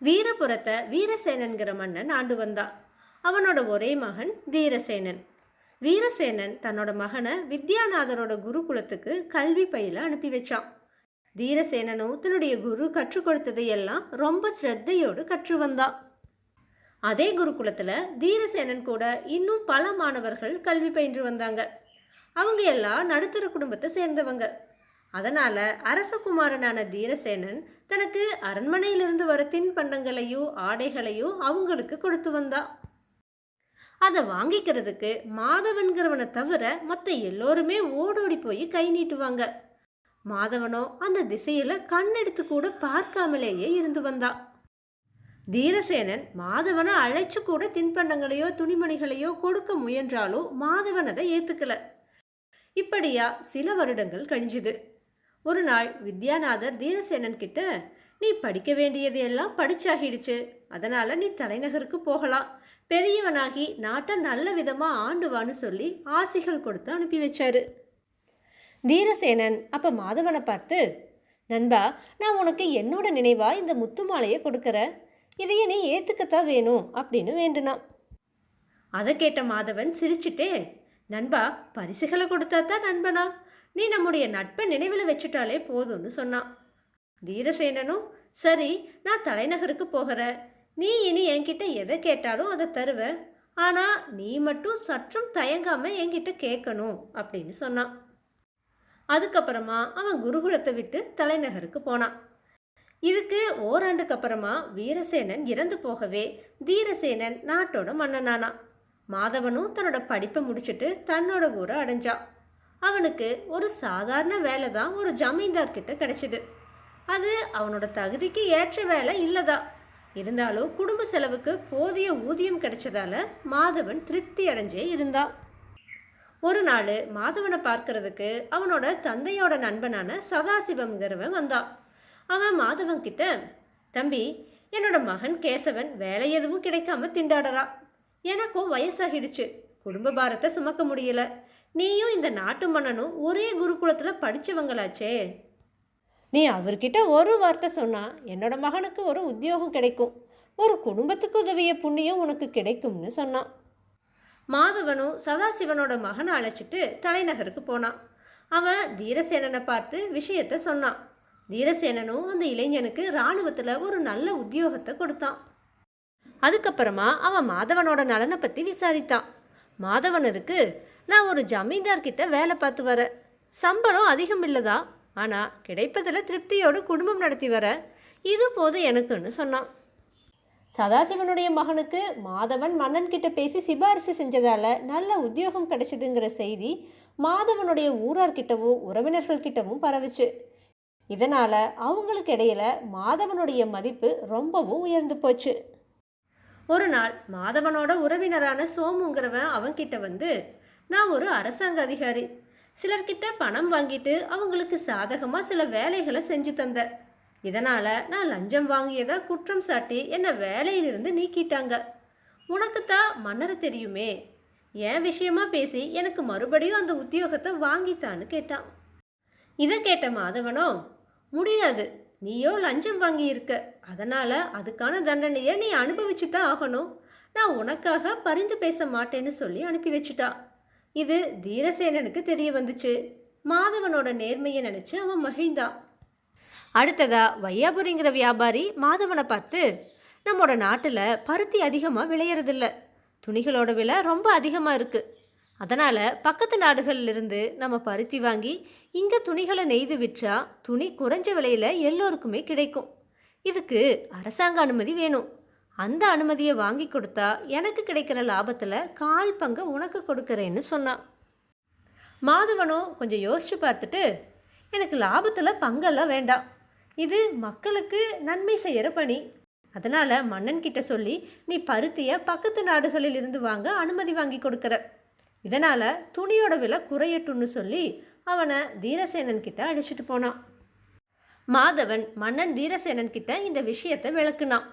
வீரபுரத்தை வீரசேனன்கிற மன்னன் ஆண்டு வந்தான். அவனோட ஒரே மகன் தீரசேனன் வீரசேனன் தன்னோட மகனை வித்யாநாதரோட குருகுலத்துக்கு கல்வி பயில அனுப்பி வச்சான். தீரசேனனும் தன்னுடைய குரு கற்றுக் கொடுத்ததையெல்லாம் ரொம்ப ஸ்ரத்தையோடு கற்று வந்தான். அதே குருகுலத்தில் தீரசேனன் கூட இன்னும் பல மாணவர்கள் கல்வி பயின்று வந்தாங்க. அவங்க எல்லாம் நடுத்தர குடும்பத்தை சேர்ந்தவங்க. அதனால் அரசகுமாரனான தீரசேனன் தனக்கு அரண்மனையிலிருந்து வர தின்பண்டங்களையோ ஆடைகளையோ அவங்களுக்கு கொடுத்து வந்தான் அதை வாங்கிக்கிறதுக்கு மாதவன்கிறவனை தவிர மற்ற எல்லோருமே ஓடோடி போய் கை நீட்டுவாங்க. மாதவனோ அந்த திசையில கண்ணெடுத்து கூட பார்க்காமலேயே இருந்து வந்தான் தீரசேனன் மாதவனை அழைச்சு கூட தின்பண்டங்களையோ துணிமணிகளையோ கொடுக்க முயன்றாலும் மாதவன் அதை ஏத்துக்கல. இப்படியா சில வருடங்கள் கழிஞ்சுது. ஒரு நாள் வித்யாநாதர் தீனசேனன் கிட்ட நீ படிக்க வேண்டியது எல்லாம் படிச்சாகிடுச்சு. அதனால நீ தலைநகருக்கு போகலாம். பெரியவனாகி நாட்டை நல்ல விதமா ஆண்டுவான்னு சொல்லி ஆசிகள் கொடுத்து அனுப்பி வச்சாரு. தீரசேனன் அப்ப மாதவனை பார்த்து நண்பா நான் உனக்கு என்னோட நினைவா இந்த முத்து மாலையை கொடுக்கறேன். இதையே நீ ஏத்துக்கத்தான் வேணும் அப்படின்னு வேண்டுனான். அதை கேட்ட மாதவன் சிரிச்சிட்டே நண்பா பரிசுகளை கொடுத்தா தான் நண்பனா? நீ நம்முடைய நட்பை நினைவில் வச்சுட்டாலே போதும்னு சொன்னான். தீரசேனனும் சரி நான் தலைநகருக்கு போகிற. நீ இனி என்கிட்ட எதை கேட்டாலும் அதை தருவ. ஆனால் நீ மட்டும் சற்றும் தயங்காமல் என்கிட்ட கேட்கணும் அப்படின்னு சொன்னான். அதுக்கப்புறமா அவன் குருகுலத்தை விட்டு தலைநகருக்கு போனான். இதுக்கு ஓராண்டுக்கு அப்புறமா வீரசேனன் இறந்து போகவே தீரசேனன் நாட்டோட மன்னனானான். மாதவனும் தன்னோட படிப்பை முடிச்சுட்டு தன்னோட ஊரை அடைஞ்சான். அவனுக்கு ஒரு சாதாரண வேலை தான் ஒரு ஜமீன்தார்கிட்ட கிடைச்சிது. அது அவனோட தகுதிக்கு ஏற்ற வேலை இல்லைதான் இருந்தாலும் குடும்ப செலவுக்கு போதிய ஊதியம் கிடைச்சதால மாதவன் திருப்தி அடைஞ்சே இருந்தான் ஒரு நாள் மாதவனை பார்க்கறதுக்கு அவனோட தந்தையோட நண்பனான சதாசிவம்ங்கிறவன் வந்தான் அவன் மாதவன் கிட்ட தம்பி என்னோட மகன் கேசவன் வேலை எதுவும் கிடைக்காம திண்டாடுறான் எனக்கும் வயசாகிடுச்சு. குடும்ப பாரத்தை சுமக்க முடியல. நீயும் இந்த நாட்டு மன்னனும் ஒரே குருகுலத்தில் படித்தவங்களாச்சே நீ அவர்கிட்ட ஒரு வார்த்தை சொன்னா என்னோட மகனுக்கு ஒரு உத்தியோகம் கிடைக்கும். ஒரு குடும்பத்துக்கு உதவிய புண்ணியம் உனக்கு கிடைக்கும்னு சொன்னான். மாதவனும் சதாசிவனோட மகனை அழைச்சிட்டு தலைநகருக்கு போனான். அவன் தீரசேனனை பார்த்து விஷயத்த சொன்னான். தீரசேனனும் அந்த இளைஞனுக்கு இராணுவத்தில் ஒரு நல்ல உத்தியோகத்தை கொடுத்தான். அதுக்கப்புறமா அவன் மாதவனோட நலனை பற்றி விசாரித்தான். மாதவன் அதுக்கு நான் ஒரு ஜமீன்தார்கிட்ட வேலை பார்த்து வரேன் சம்பளம் அதிகம் இல்லதா? ஆனால் கிடைப்பதில் திருப்தியோடு குடும்பம் நடத்தி வர. இது போதும் எனக்குன்னு சொன்னான். சதாசிவனுடைய மகனுக்கு மாதவன் மன்னன் கிட்ட பேசி சிபாரிசு செஞ்சதால நல்ல உத்தியோகம் கிடைச்சதுங்கிற செய்தி மாதவனுடைய ஊரார்கிட்டவும் உறவினர்கள் கிட்டவும் பரவுச்சு. இதனால் அவங்களுக்கு இடையில மாதவனுடைய மதிப்பு ரொம்பவும் உயர்ந்து போச்சு. ஒரு நாள் மாதவனோட உறவினரான சோமுங்கிறவன் அவன்கிட்ட வந்து நான் ஒரு அரசாங்க அதிகாரி. சிலர்கிட்ட பணம் வாங்கிட்டு அவங்களுக்கு சாதகமாக சில வேலைகளை செஞ்சு தந்தேன் இதனால் நான் லஞ்சம் வாங்கியதாக குற்றம் சாட்டி என்னை வேலையிலிருந்து நீக்கிட்டாங்க. உனக்குத்தான் மன்னரை தெரியுமே. என் விஷயமா பேசி எனக்கு மறுபடியும் அந்த உத்தியோகத்தை வாங்கித்தான்னு கேட்டான். இதை கேட்ட மாதவனோ முடியாது. நீயோ லஞ்சம் வாங்கியிருக்க. அதனால் அதுக்கான தண்டனையை நீ அனுபவிச்சு தான் ஆகணும். நான் உனக்காக பரிந்து பேச மாட்டேன்னு சொல்லி அனுப்பி வச்சுட்டா. இது தீரசேனனுக்கு தெரிய வந்துச்சு. மாதவனோட நேர்மையை நினச்சி அவன் மகிழ்ந்தான். அடுத்ததா வையாபுரிங்கிற வியாபாரி மாதவனை பார்த்து நம்மளோட நாட்டில் பருத்தி அதிகமாக விளையறதில்ல. துணிகளோட விலை ரொம்ப அதிகமாக இருக்குது அதனால் பக்கத்து நாடுகள்ல இருந்து நம்ம பருத்தி வாங்கி இங்கே துணிகளை நெய்து விற்றா துணி குறைஞ்ச விலையில் எல்லோருக்குமே கிடைக்கும். இதுக்கு அரசாங்க அனுமதி வேணும். அந்த அனுமதியை வாங்கி கொடுத்தா எனக்கு கிடைக்கிற லாபத்தில் கால் பங்கு உனக்கு கொடுக்குறேன்னு சொன்னான் மாதவனும் கொஞ்சம் யோசிச்சு பார்த்துட்டு எனக்கு லாபத்தில் பங்கெல்லாம் வேண்டாம். இது மக்களுக்கு நன்மை செய்கிற பணி. அதனால் மன்னன் கிட்ட சொல்லி நீ பருத்தியை பக்கத்து நாடுகளில் இருந்து வாங்க அனுமதி வாங்கி கொடுக்குற. இதனால் துணியோட விலை குறையட்டும்னு சொல்லி அவனை தீரசேனன் கிட்ட அழைச்சிட்டு போனான். மாதவன் மன்னன் தீரசேனன் கிட்ட இந்த விஷயத்தை விளக்குனான்.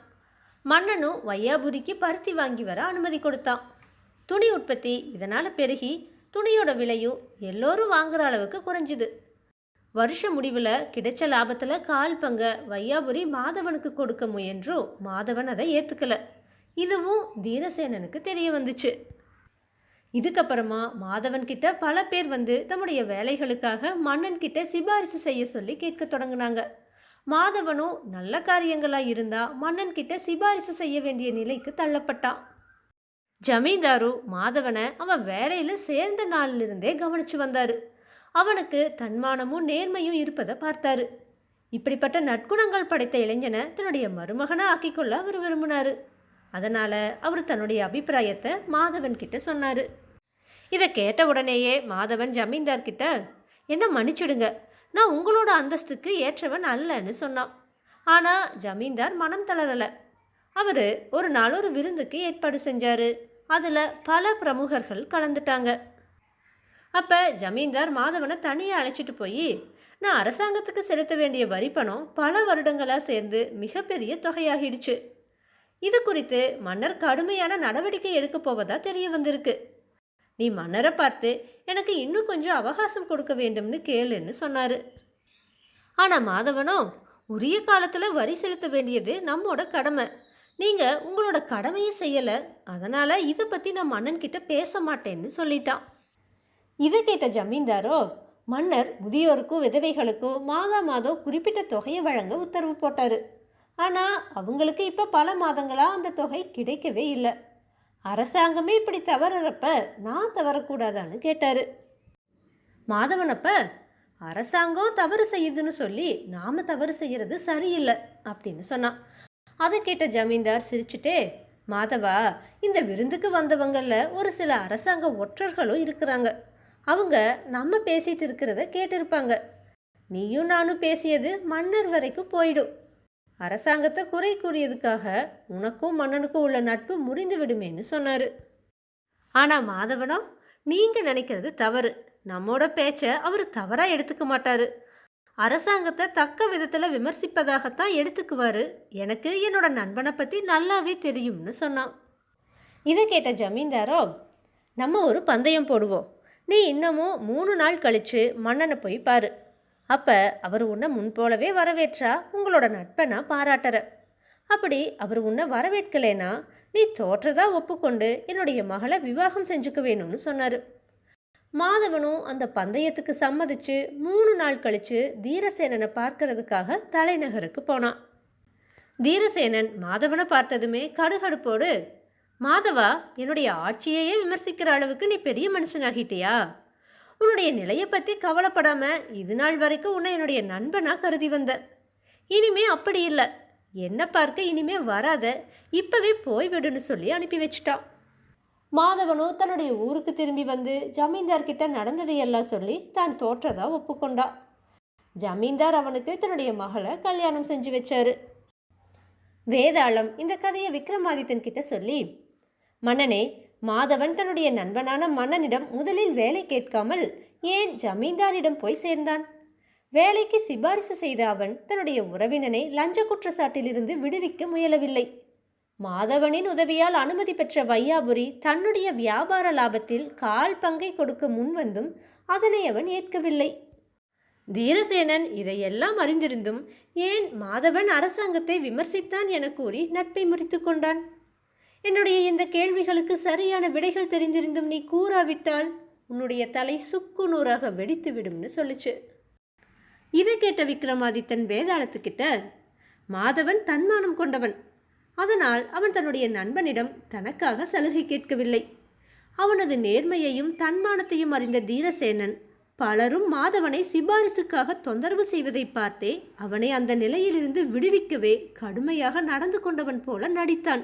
மன்னனும் வையாபுரிக்கு பருத்தி வாங்கி வர அனுமதி கொடுத்தான். துணி உற்பத்தி இதனால் பெருகி துணியோட விலையும் எல்லோரும் வாங்குற அளவுக்கு குறைஞ்சிது. வருஷ முடிவில் கிடைச்ச லாபத்தில் கால் பங்க வையாபுரி மாதவனுக்கு கொடுக்க முயன்றும் மாதவன் அதை ஏற்றுக்கல இதுவும் தீரசேனனுக்கு தெரிய வந்துச்சு. இதுக்கப்புறமா மாதவன்கிட்ட பல பேர் வந்து தம்முடைய வேலைகளுக்காக மன்னன்கிட்ட சிபாரிசு செய்ய சொல்லி கேட்க தொடங்கினாங்க. மாதவனும் நல்ல காரியங்களாக இருந்தா மன்னன் கிட்ட சிபாரிசு செய்ய வேண்டிய நிலைக்கு தள்ளப்பட்டான் ஜமீன்தாரு மாதவனை அவன் வேலையில் சேர்ந்த நாளிலிருந்தே கவனிச்சு வந்தாரு. அவனுக்கு தன்மானமும் நேர்மையும் இருப்பதை பார்த்தாரு. இப்படிப்பட்ட நற்குணங்கள் படைத்த இளைஞனை தன்னுடைய மருமகனை ஆக்கிக்கொள்ள அவர் விரும்பினாரு. அதனால் அவர் தன்னுடைய அபிப்பிராயத்தை மாதவன் கிட்ட சொன்னார். இதை கேட்ட உடனேயே மாதவன் ஜமீன்தார்கிட்ட என்ன மன்னிச்சிடுங்க. நான் உங்களோட அந்தஸ்துக்கு ஏற்றவன் அல்லன்னு சொன்னான். ஆனால் ஜமீன்தார் மனம் தளரலை. அவர் ஒரு நாள் ஒரு விருந்துக்கு ஏற்பாடு செஞ்சார். அதில் பல பிரமுகர்கள் கலந்துட்டாங்க. அப்போ ஜமீன்தார் மாதவனை தனியாக அழைச்சிட்டு போய் நான் அரசாங்கத்துக்கு செலுத்த வேண்டிய வரி பணம் பல வருடங்களாக சேர்ந்து மிகப்பெரிய தொகையாகிடுச்சு. இது குறித்து மன்னர் கடுமையான நடவடிக்கை எடுக்கப் போவதா தெரிய வந்திருக்கு. நீ மன்னரை பார்த்து எனக்கு இன்னும் கொஞ்சம் அவகாசம் கொடுக்க வேண்டும்னு கேளுன்னு சொன்னார். ஆனால் மாதவனோ உரிய காலத்தில் வரி செலுத்த வேண்டியது நம்மோட கடமை. நீங்கள் உங்களோட கடமையை செய்யலை அதனால் இதை பற்றி நான் மன்னன்கிட்ட பேச மாட்டேன்னு சொல்லிட்டான் இதை கேட்ட ஜமீன்தாரோ மன்னர் முதியோருக்கும் விதவைகளுக்கும் மாதா மாதம் குறிப்பிட்ட தொகையை வழங்க உத்தரவு போட்டார். ஆனால் அவங்களுக்கு இப்போ பல மாதங்களாக அந்த தொகை கிடைக்கவே இல்லை. அரசாங்கமே இப்படி தவறுறப்ப நான் தவறக்கூடாதான்னு கேட்டார். மாதவனப்ப அரசாங்கம் தவறு செய்யுதுன்னு சொல்லி நாம் தவறு செய்கிறது சரியில்லை அப்படின்னு சொன்னான். அதை கேட்ட ஜமீன்தார் சிரிச்சுட்டே மாதவா இந்த விருந்துக்கு வந்தவங்களில் ஒரு சில அரசாங்க ஒற்றர்களும் இருக்கிறாங்க. அவங்க நம்ம பேசிட்டு இருக்கிறத கேட்டிருப்பாங்க. நீயும் நானும் பேசியது மன்னர் வரைக்கும் போயிடும். அரசாங்கத்தை குறை கூறியதுக்காக உனக்கும் மன்னனுக்கும் உள்ள நட்பு முறிந்து விடுமேன்னு சொன்னார். ஆனால் மாதவனம் நீங்கள் நினைக்கிறது தவறு. நம்மோட பேச்சை அவர் தவறாக எடுத்துக்க மாட்டார். அரசாங்கத்தை தக்க விதத்தில் விமர்சிப்பதாகத்தான் எடுத்துக்குவார். எனக்கு என்னோட நண்பனை பற்றி நல்லாவே தெரியும்னு சொன்னான். இதை கேட்ட ஜமீன்தாரோ நம்ம ஒரு பந்தயம் போடுவோம். நீ இன்னமும் மூணு நாள் கழித்து மன்னனை போய் பாரு. அப்போ அவர் உன்னை முன்போலவே வரவேற்றா? உங்களோட நட்பை நான் பாராட்டுற அப்படி அவர் உன்னை வரவேற்கலேனா நீ தோற்றதா ஒப்புக்கொண்டு என்னுடைய மகளை விவாகம் செஞ்சுக்க வேணும்னு சொன்னார். மாதவனும் அந்த பந்தயத்துக்கு சம்மதிச்சு மூணு நாள் கழித்து தீரசேனனை பார்க்கறதுக்காக தலைநகருக்கு போனான். தீரசேனன் மாதவனை பார்த்ததுமே கடுகடுப்போடு மாதவா என்னுடைய ஆட்சியையே விமர்சிக்கிற அளவுக்கு நீ பெரிய மனுஷனாகிட்டியா? உன்னுடைய நிலையை பற்றி கவலைப்படாம இது நாள் வரைக்கும் உன்னை என்னுடைய நண்பனாக கருதி வந்த. இனிமே அப்படி இல்லை. என்ன பார்க்க இனிமே வராத. இப்போவே போய்விடுன்னு சொல்லி அனுப்பி வச்சிட்டான். மாதவனோ தன்னுடைய ஊருக்கு திரும்பி வந்து ஜமீன்தார்கிட்ட நடந்ததையெல்லாம் சொல்லி தான் தோற்றதா ஒப்புக்கொண்டான் ஜமீன்தார் அவனுக்கு தன்னுடைய மகளை கல்யாணம் செஞ்சு வச்சாரு. வேதாளம் இந்த கதையை விக்ரமாதித்தன் கிட்ட சொல்லி மன்னனே மாதவன் தன்னுடைய நண்பனான மன்னனிடம் முதலில் வேலை கேட்காமல் ஏன் ஜமீன்தாரிடம் போய் சேர்ந்தான்? வேலைக்கு சிபாரிசு செய்த அவன் தன்னுடைய உறவினனை லஞ்ச குற்றச்சாட்டிலிருந்து விடுவிக்க முயலவில்லை. மாதவனின் உதவியால் அனுமதி பெற்ற வையாபுரி தன்னுடைய வியாபார லாபத்தில் கால் பங்கை கொடுக்க முன்வந்தும் அதனை அவன் ஏற்கவில்லை. தீரசேனன் இதையெல்லாம் அறிந்திருந்தும் ஏன் மாதவன் அரசாங்கத்தை விமர்சித்தான் என கூறி நட்பை முறித்து கொண்டான்? என்னுடைய இந்த கேள்விகளுக்கு சரியான விடைகள் தெரிந்திருந்தும் நீ கூறாவிட்டால் உன்னுடைய தலை சுக்கு நூறாக வெடித்து விடும்னு சொல்லுச்சு. இதை கேட்ட விக்ரமாதித்தன் வேதாளத்துக்கிட்ட மாதவன் தன்மானம் கொண்டவன். அதனால் அவன் தன்னுடைய நண்பனிடம் தனக்காக சலுகை கேட்கவில்லை. அவனது நேர்மையையும் தன்மானத்தையும் அறிந்த தீரசேனன் பலரும் மாதவனை சிபாரிசுக்காக தொந்தரவு செய்வதை பார்த்தே அவனை அந்த நிலையிலிருந்து விடுவிக்கவே கடுமையாக நடந்து கொண்டவன் போல நடித்தான்.